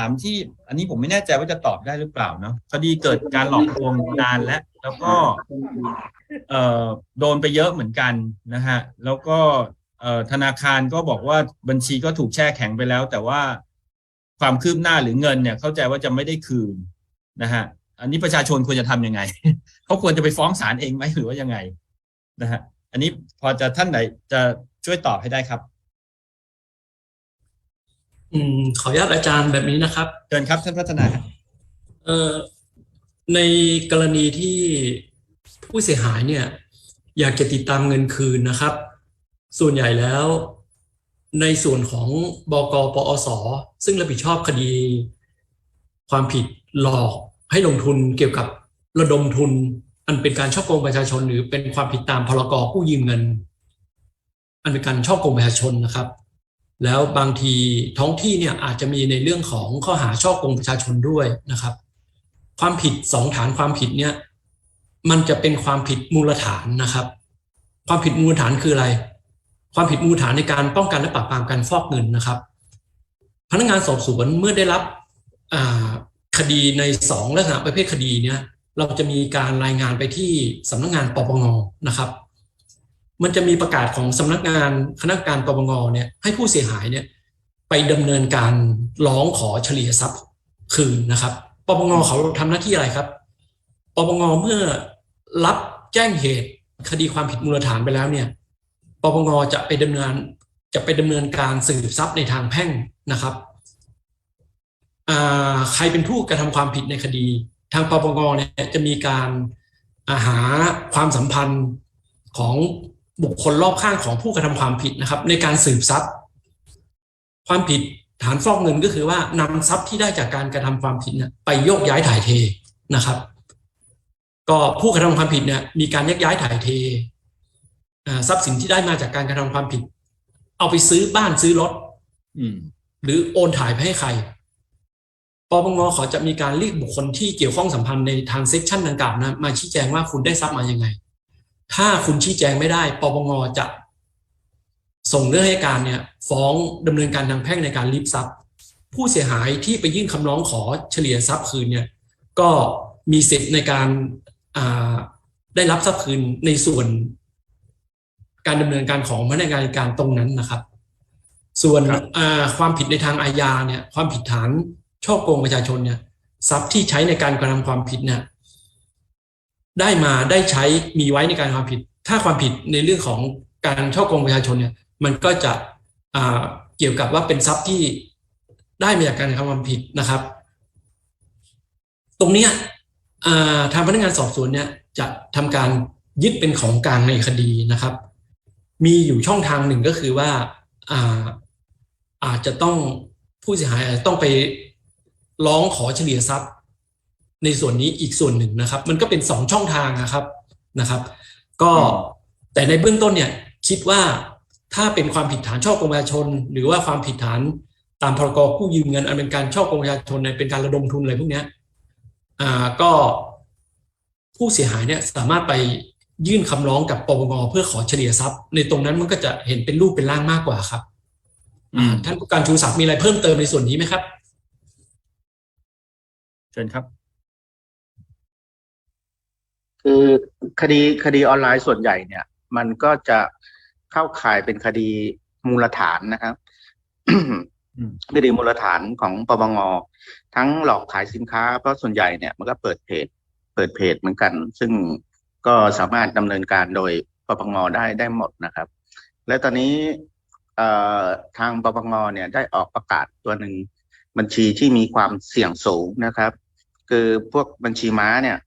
ามที่ อันนี้ผมไม่แน่ใจว่าจะตอบได้หรือเปล่าเนาะคดีเกิดการหลอกลวงนานแล้ว แล้วก็เอ่อโดนไปเยอะเหมือนกันนะฮะแล้วก็เอ่อธนาคารก็บอกว่าบัญชีก็ถูกแช่แข็งไปแล้ว แต่ว่าความคืบหน้าหรือเงินเนี่ย เข้าใจว่าจะไม่ได้คืนนะฮะอันนี้ประชาชนควรจะทำยังไงเขาควรจะไปฟ้องศาลเองไหมหรือว่ายังไงนะฮะอันนี้พอจะท่านไหนจะช่วยตอบให้ได้ครับ อืมขออนุญาตอาจารย์แบบนี้นะครับเชิญครับท่านพัฒนาครับเอ่อในกรณีที่ผู้เสียหายเนี่ย อยากจะติดตามเงินคืนนะครับ ส่วนใหญ่แล้ว ในส่วนของบกปอส ซึ่งรับผิดชอบคดี ความผิดหลอกให้ลงทุนเกี่ยวกับระดมทุน อันเป็นการช่อโกงประชาชน หรือเป็นความผิดตามพรกกู้ยืมเงิน อันเป็นการช่อโกงประชาชนนะครับ แล้วบางทีท้องที่เนี่ยอาจจะมีในเรื่องของข้อหาช่อกงประชาชนด้วยนะครับ ความผิดสองฐานความผิดเนี่ยมันจะเป็นความผิดมูลฐานนะครับ ความผิดมูลฐานคืออะไร ความผิดมูลฐานในการป้องกันและปราบปรามการฟอกเงินนะครับ พนักงานสอบสวนเมื่อได้รับคดีในสองลักษณะประเภทคดีเนี่ยเราจะมีการรายงานไปที่สำนักงานปปงนะครับ มันจะมีประกาศของสำนักงานคณะกรรมการปปงเนี่ยให้ผู้เสียหายเนี่ยไปดำเนินการร้องขอเฉลี่ยทรัพย์คืนนะครับปปงเขาทำหน้าที่อะไรครับปปงเมื่อรับแจ้งเหตุคดีความผิดมูลฐานไปแล้วเนี่ยปปงจะไปดำเนินจะไปดำเนินการสืบทรัพย์ในทางแพ่งนะครับใครเป็นผู้กระทำความผิดในคดี ทางปปงเนี่ยจะมีการาหาความสัมพันธ์ของ บุคคลรอบข้างของผู้กระทำความผิดนะครับ ในการสืบทรัพย์ ความผิดฐานฟอกเงินก็คือว่านำทรัพย์ที่ได้จากการกระทำความผิดเนี่ยไปโยกย้ายถ่ายเทนะครับ ก็ผู้กระทำความผิดเนี่ยมีการแยกย้ายถ่ายเทอ่าทรัพย์สินที่ได้มาจากการกระทำความผิด เอาไปซื้อบ้านซื้อรถอืมหรือโอนถ่ายไปให้ใครปปงเขาจะมีการเรียกบุคคลที่เกี่ยวข้องสัมพันธ์ในทางเซกชันดังกล่าวนะมาชี้แจงว่าคุณได้ทรัพย์มายังไง ถ้าคุณชี้แจงไม่ได้ปปงจะส่งเรื่องให้การเนี่ยฟ้องดำเนินการทางแพ่งในการรีบทรัพย์ ผู้เสียหายที่ไปยื่นคำร้องขอเฉลี่ยทรัพย์คืนเนี่ยก็มีสิทธิ์ในการอ่าได้รับทรัพย์คืนในส่วน การดำเนินการของพนักงานการตรงนั้นนะครับ ส่วนครับอ่าความผิดในทางอาญาเนี่ยความผิดฐานช่อโกงประชาชนเนี่ยทรัพย์ที่ใช้ในการกระทำความผิดเนี่ย ได้มาได้ใช้มีไว้ในการความผิด ถ้าความผิดในเรื่องของการช่อกงประชาชนเนี่ยมันก็จะเกี่ยวกับว่าเป็นทรัพย์ที่ได้มาจากการกระทำความผิดนะครับ ตรงนี้ทางพนักงานสอบสวนเนี่ยจะทำการยึดเป็นของกลางในคดีนะครับ มีอยู่ช่องทางหนึ่งก็คือว่าอาอาจจะต้องผู้เสียหายต้องไปร้องขอเฉลี่ยทรัพย์ ในส่วนนี้อีกส่วนหนึ่งนะครับ มันก็เป็นสองช่องทางนะครับนะครับ ก็แต่ในเบื้องต้นเนี่ยคิดว่าถ้าเป็นความผิดฐานช่อโกงประชาชน หรือว่าความผิดฐานตามพรกกู้ยืมเงินอันเป็นการช่อโกงประชาชนในเป็นการระดมทุนอะไรพวกเนี้ยอ่าก็ผู้เสียหายเนี่ยสามารถไปยื่นคำร้องกับปปงเพื่อขอเฉลี่ยทรัพย์ ในตรงนั้นมันก็จะเห็นเป็นรูปเป็นร่างมากกว่าครับอืมท่านผู้การชูศักดิ์มีอะไรเพิ่มเติมในส่วนนี้ไหมครับ เชิญครับ คือคดีคดีออนไลน์ส่วนใหญ่เนี่ย มันก็จะเข้าข่ายเป็นคดีมูลฐานนะครับอืมคดีมูลฐานของปปงทั้งหลอกขายสินค้า เพราะส่วนใหญ่เนี่ยมันก็เปิดเพจ เปิดเพจเหมือนกัน ซึ่งก็สามารถดำเนินการโดยปปงได้ได้หมดนะครับ และตอนนี้เอ่อทางปปงเนี่ยได้ออกประกาศตัวหนึ่งบัญชีที่มีความเสี่ยงสูงนะครับ คือพวกบัญชีม้าเนี่ย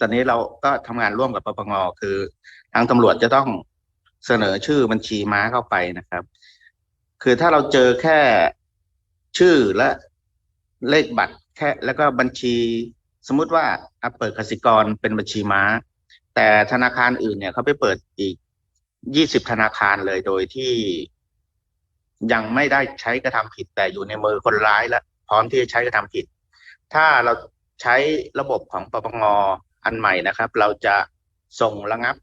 ตอนนี้เราก็ทำงานร่วมกับปปงคือ ทางตำรวจจะต้องเสนอชื่อบัญชีม้าเข้าไปนะครับ คือถ้าเราเจอแค่ชื่อและเลขบัตรแค่ แล้วก็บัญชี สมมุติว่าอะเปิดกสิกรเป็นบัญชีม้า แต่ธนาคารอื่นเนี่ยเขาไปเปิดอีกยี่สิบธนาคารเลยโดยที่ยังไม่ได้ใช้กระทำผิดแต่อยู่ในมือคนร้ายและพร้อมที่จะใช้กระทำผิด ถ้าเราใช้ระบบของปปง อันใหม่นะครับ เราจะส่งระงับ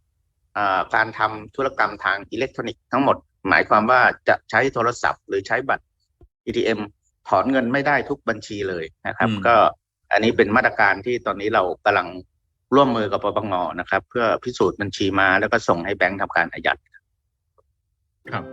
อ่าการทำธุรกรรมทางอิเล็กทรอนิกส์ทั้งหมด หมายความว่าจะใช้โทรศัพท์ หรือใช้บัตร ATM ถอนเงินไม่ได้ทุกบัญชีเลยนะครับอืมก็อันนี้เป็นมาตรการที่ตอนนี้เรากำลังร่วมมือกับปปงนะครับ เพื่อพิสูจน์บัญชีมาแล้วก็ส่งให้แบงค์ทำการอายัดครับ